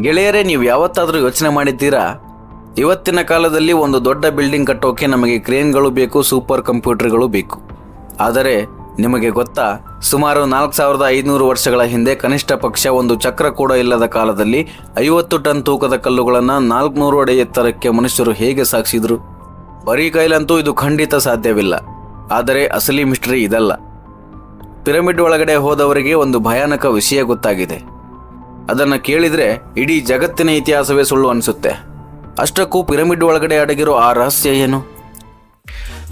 ಗೆಳೆಯರೇ, ನೀವು ಯಾವತ್ತಾದರೂ ಯೋಚನೆ ಮಾಡಿದ್ದೀರಾ? ಇವತ್ತಿನ ಕಾಲದಲ್ಲಿ ಒಂದು ದೊಡ್ಡ ಬಿಲ್ಡಿಂಗ್ ಕಟ್ಟೋಕೆ ನಮಗೆ ಕ್ರೇನ್ಗಳು ಬೇಕು, ಸೂಪರ್ ಕಂಪ್ಯೂಟರ್ಗಳು ಬೇಕು. ಆದರೆ ನಿಮಗೆ ಗೊತ್ತಾ, ಸುಮಾರು ನಾಲ್ಕು ಸಾವಿರದ ಐದುನೂರು ವರ್ಷಗಳ ಹಿಂದೆ ಕನಿಷ್ಠ ಪಕ್ಷ ಒಂದು ಚಕ್ರ ಕೂಡ ಇಲ್ಲದ ಕಾಲದಲ್ಲಿ ಐವತ್ತು ಟನ್ ತೂಕದ ಕಲ್ಲುಗಳನ್ನು ನಾಲ್ಕುನೂರು ಅಡಿ ಎತ್ತರಕ್ಕೆ ಮನುಷ್ಯರು ಹೇಗೆ ಸಾಗಿಸಿದ್ರು? ಬರೀ ಕೈಲಂತೂ ಇದು ಖಂಡಿತ ಸಾಧ್ಯವಿಲ್ಲ. ಆದರೆ ಅಸಲಿ ಮಿಸ್ಟ್ರಿ ಇದಲ್ಲ. ಪಿರಮಿಡ್ ಒಳಗಡೆ ಹೋದವರಿಗೆ ಒಂದು ಭಯಾನಕ ವಿಷಯ ಗೊತ್ತಾಗಿದೆ. ಅದನ್ನು ಕೇಳಿದರೆ ಇಡೀ ಜಗತ್ತಿನ ಇತಿಹಾಸವೇ ಸುಳ್ಳು ಅನಿಸುತ್ತೆ. ಅಷ್ಟಕ್ಕೂ ಪಿರಮಿಡ್ ಒಳಗಡೆ ಅಡಗಿರೋ ಆ ರಹಸ್ಯ ಏನು?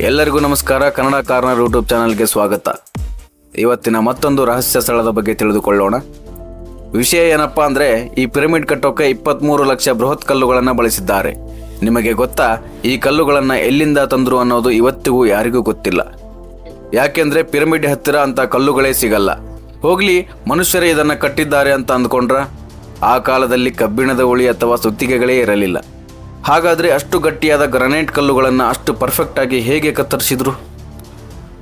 ಎಲ್ಲರಿಗೂ ನಮಸ್ಕಾರ. ಕನ್ನಡ ಕಾರ್ನರ್ ಯೂಟ್ಯೂಬ್ ಚಾನಲ್ಗೆ ಸ್ವಾಗತ. ಇವತ್ತಿನ ಮತ್ತೊಂದು ರಹಸ್ಯ ಸ್ಥಳದ ಬಗ್ಗೆ ತಿಳಿದುಕೊಳ್ಳೋಣ. ವಿಷಯ ಏನಪ್ಪಾ ಅಂದರೆ, ಈ ಪಿರಮಿಡ್ ಕಟ್ಟೋಕೆ ಇಪ್ಪತ್ತ್ಮೂರು ಲಕ್ಷ ಬೃಹತ್ ಕಲ್ಲುಗಳನ್ನು ಬಳಸಿದ್ದಾರೆ. ನಿಮಗೆ ಗೊತ್ತಾ, ಈ ಕಲ್ಲುಗಳನ್ನು ಎಲ್ಲಿಂದ ತಂದ್ರು ಅನ್ನೋದು ಇವತ್ತಿಗೂ ಯಾರಿಗೂ ಗೊತ್ತಿಲ್ಲ. ಯಾಕೆಂದರೆ ಪಿರಮಿಡ್ ಹತ್ತಿರ ಅಂತ ಕಲ್ಲುಗಳೇ ಸಿಗಲ್ಲ. ಹೋಗ್ಲಿ, ಮನುಷ್ಯರೇ ಇದನ್ನ ಕಟ್ಟಿದ್ದಾರೆ ಅಂತ ಅಂದ್ಕೊಂಡ್ರ? ಆ ಕಾಲದಲ್ಲಿ ಕಬ್ಬಿಣದ ಉಳಿ ಅಥವಾ ಸುತ್ತಿಗೆಗಳೇ ಇರಲಿಲ್ಲ. ಹಾಗಾದ್ರೆ ಅಷ್ಟು ಗಟ್ಟಿಯಾದ ಗ್ರನೈಟ್ ಕಲ್ಲುಗಳನ್ನು ಅಷ್ಟು ಪರ್ಫೆಕ್ಟ್ ಆಗಿ ಹೇಗೆ ಕತ್ತರಿಸಿದ್ರು?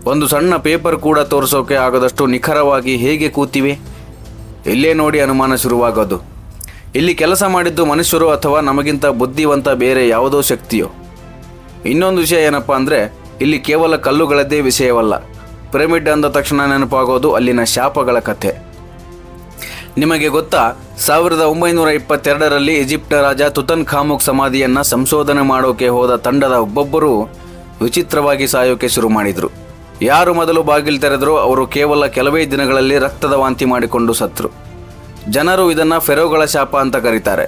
ಒಂದು ಸಣ್ಣ ಪೇಪರ್ ಕೂಡ ತೋರಿಸೋಕೆ ಆಗದಷ್ಟು ನಿಖರವಾಗಿ ಹೇಗೆ ಕೂತಿವೆ? ಇಲ್ಲೇ ನೋಡಿ ಅನುಮಾನ ಶುರುವಾಗೋದು. ಇಲ್ಲಿ ಕೆಲಸ ಮಾಡಿದ್ದು ಮನುಷ್ಯರು ಅಥವಾ ನಮಗಿಂತ ಬುದ್ಧಿವಂತ ಬೇರೆ ಯಾವುದೋ ಶಕ್ತಿಯೋ? ಇನ್ನೊಂದು ವಿಷಯ ಏನಪ್ಪಾ ಅಂದರೆ, ಇಲ್ಲಿ ಕೇವಲ ಕಲ್ಲುಗಳದ್ದೇ ವಿಷಯವಲ್ಲ. ಪಿರಮಿಡ್ ಅಂದ ತಕ್ಷಣ ನೆನಪಾಗೋದು ಅಲ್ಲಿನ ಶಾಪಗಳ ಕಥೆ. ನಿಮಗೆ ಗೊತ್ತಾ, ಸಾವಿರದ ಒಂಬೈನೂರ ಇಪ್ಪತ್ತೆರಡರಲ್ಲಿ ಈಜಿಪ್ಟ ರಾಜ ತುತನ್ ಖಾಮುಕ್ ಸಮಾಧಿಯನ್ನು ಸಂಶೋಧನೆ ಮಾಡೋಕೆ ಹೋದ ತಂಡದ ಒಬ್ಬೊಬ್ಬರು ವಿಚಿತ್ರವಾಗಿ ಸಾಯೋಕೆ ಶುರು ಮಾಡಿದ್ರು. ಯಾರು ಮೊದಲು ಬಾಗಿಲು ತೆರೆದರೂ ಅವರು ಕೇವಲ ಕೆಲವೇ ದಿನಗಳಲ್ಲಿ ರಕ್ತದ ವಾಂತಿ ಮಾಡಿಕೊಂಡು ಸತ್ರು. ಜನರು ಇದನ್ನ ಫೆರೋಗಳ ಶಾಪ ಅಂತ ಕರೀತಾರೆ.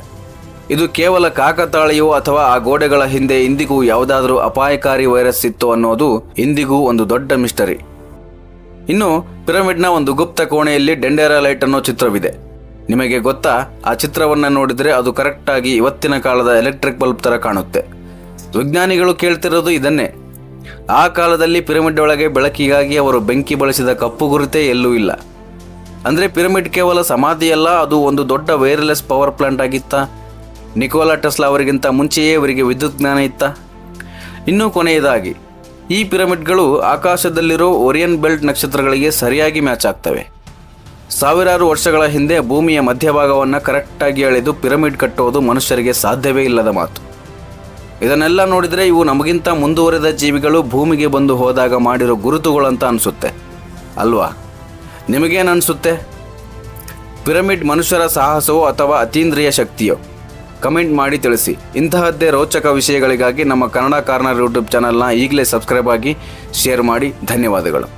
ಇದು ಕೇವಲ ಕಾಕತಾಳಿಯೋ ಅಥವಾ ಆ ಗೋಡೆಗಳ ಹಿಂದೆ ಇಂದಿಗೂ ಯಾವುದಾದರೂ ಅಪಾಯಕಾರಿ ವೈರಸ್ ಇತ್ತು ಅನ್ನೋದು ಇಂದಿಗೂ ಒಂದು ದೊಡ್ಡ ಮಿಸ್ಟರಿ. ಇನ್ನು ಪಿರಮಿಡ್ನ ಒಂದು ಗುಪ್ತ ಕೋಣೆಯಲ್ಲಿ ಡೆಂಡೇರಾ ಲೈಟ್ ಅನ್ನೋ ಚಿತ್ರವಿದೆ. ನಿಮಗೆ ಗೊತ್ತಾ, ಆ ಚಿತ್ರವನ್ನು ನೋಡಿದರೆ ಅದು ಕರೆಕ್ಟಾಗಿ ಇವತ್ತಿನ ಕಾಲದ ಎಲೆಕ್ಟ್ರಿಕ್ ಬಲ್ಬ್ ತರ ಕಾಣುತ್ತೆ. ವಿಜ್ಞಾನಿಗಳು ಕೇಳ್ತಿರೋದು ಇದನ್ನೇ. ಆ ಕಾಲದಲ್ಲಿ ಪಿರಮಿಡ್ ಒಳಗೆ ಬೆಳಕಿಗಾಗಿ ಅವರು ಬೆಂಕಿ ಬಳಸಿದ ಕಪ್ಪು ಗುರುತೇ ಎಲ್ಲೂ ಇಲ್ಲ. ಅಂದ್ರೆ ಪಿರಮಿಡ್ ಕೇವಲ ಸಮಾಧಿಯಲ್ಲ, ಅದು ಒಂದು ದೊಡ್ಡ ವೈರ್ಲೆಸ್ ಪವರ್ ಪ್ಲಾಂಟ್ ಆಗಿತ್ತ? ನಿಕೋಲಾ ಟೆಸ್ಲಾ ಅವರಿಗಿಂತ ಮುಂಚೆಯೇ ಅವರಿಗೆ ವಿದ್ಯುತ್ ಜ್ಞಾನ ಇತ್ತ? ಇನ್ನೂ ಕೊನೆಯದಾಗಿ ಈ ಪಿರಮಿಡ್ಗಳು ಆಕಾಶದಲ್ಲಿರೋ ಒರಿಯನ್ ಬೆಲ್ಟ್ ನಕ್ಷತ್ರಗಳಿಗೆ ಸರಿಯಾಗಿ ಮ್ಯಾಚ್ ಆಗ್ತವೆ. ಸಾವಿರಾರು ವರ್ಷಗಳ ಹಿಂದೆ ಭೂಮಿಯ ಮಧ್ಯಭಾಗವನ್ನು ಕರೆಕ್ಟಾಗಿ ಎಳೆದು ಪಿರಮಿಡ್ ಕಟ್ಟುವುದು ಮನುಷ್ಯರಿಗೆ ಸಾಧ್ಯವೇ ಇಲ್ಲದ ಮಾತು. ಇದನ್ನೆಲ್ಲ ನೋಡಿದರೆ ಇವು ನಮಗಿಂತ ಮುಂದುವರೆದ ಜೀವಿಗಳು ಭೂಮಿಗೆ ಬಂದು ಹೋದಾಗ ಮಾಡಿರೋ ಗುರುತುಗಳಂತ ಅನಿಸುತ್ತೆ. ಅಲ್ವಾ? ನಿಮಗೇನು ಅನಿಸುತ್ತೆ? ಪಿರಮಿಡ್ ಮನುಷ್ಯರ ಸಾಹಸವೋ ಅಥವಾ ಅತೀಂದ್ರಿಯ ಶಕ್ತಿಯೋ? ಕಮೆಂಟ್ ಮಾಡಿ ತಿಳಿಸಿ. ಇಂತಹದ್ದೇ ರೋಚಕ ವಿಷಯಗಳಿಗಾಗಿ ನಮ್ಮ ಕನ್ನಡ ಕಾರ್ನರ್ ಯೂಟ್ಯೂಬ್ ಚಾನಲ್ನ ಈಗಲೇ ಸಬ್ಸ್ಕ್ರೈಬ್ ಆಗಿ ಶೇರ್ ಮಾಡಿ. ಧನ್ಯವಾದಗಳು.